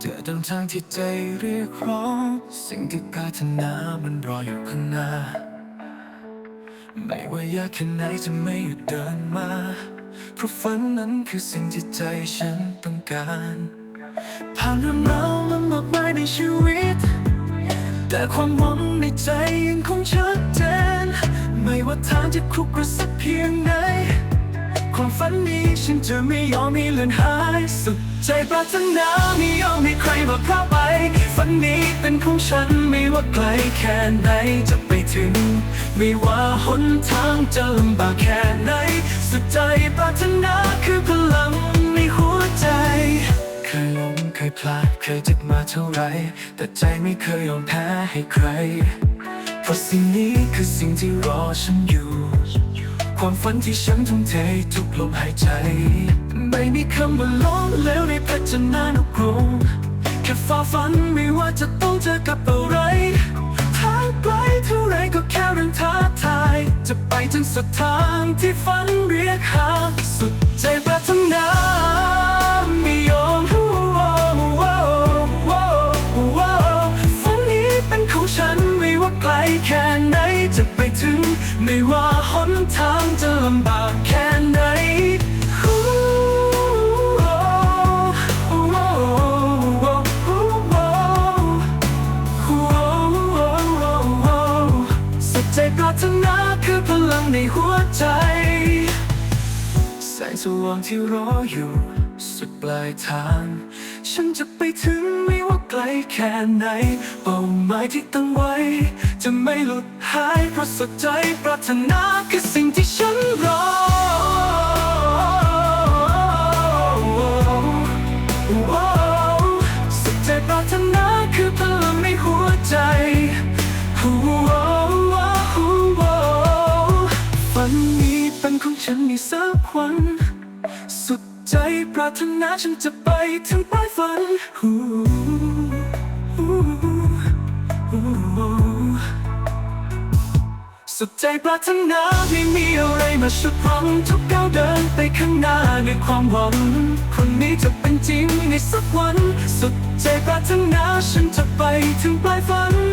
เจอดังทางที่ใจเรียกร้อง สิ่งที่ปรารถนามันรออยู่ข้างหน้า ไม่ว่ายากแค่ไหนจะไม่หยุดเดินมา เพราะฝันนั้นคือสิ่งที่ใจฉันต้องการ ผ่านเรื่องราวมามากมายในชีวิต แต่ความหวังในใจยังคงชัดเจน ไม่ว่าทางจะครุกระสักเพียงไหนความฝันนี้ฉันจะไม่ยอมให้เลือนหาย สุดใจปรารถนาม่ ยอมให้ใครมาไป ฝันนี้เป็นของฉันไม่ว่าไกลแค่ไหนจะไปถึง ไม่ว่าหนทางจะลำบากแค่ไหน สุดใจปรารถนาคือพลังในหัวใจ เคยล้มเคยพลาดเคยเจ็บมาเท่าไร แต่ใจไม่เคยยอมแพ้ให้ใคร เพราะสิ่งนี้คือสิ่งที่รอฉันอยู่ ความฝันที่ฉันทุ่มเททุกลมหายใจ ไม่มีคำว่าล้มเหลวในพัฒนานุกรง ฝ่าฝันไม่ว่าจะต้องเจอกับอะไรทางไกลเท่าไรก็แค่เรื่องท้าทาย จะไปจนสุดทางที่ฝันเรียกหาสุดใจปรารถนาไม่ยอมฝันนี้เป็นของฉันไม่ว่าไกลแค่ไหนจะไปถึง ไม่ว่าหนทางารถนาคือพลังในหัวใจ แสงสว่างที่รออยู่ สุดปลายทาง ฉันจะไปถึงไม่ว่าไกลแค่ไหน เป้าหมายที่ตั้งไว้ จะไม่หลุดหายเพราะสดใจปรารถนาคือสิ่งที่ฉันร ใจปรารถนาฉันจะไปถึงปลายฝันสุดใจปรารถนาไม่มีอะไรมาชุดรั้งทุกก้าวเดินไปข้างหน้าด้วยความหวัง คนนี้จะเป็นจริงในสักวัน สุดใจปรารถนาฉันจะไปถึงปลายฝัน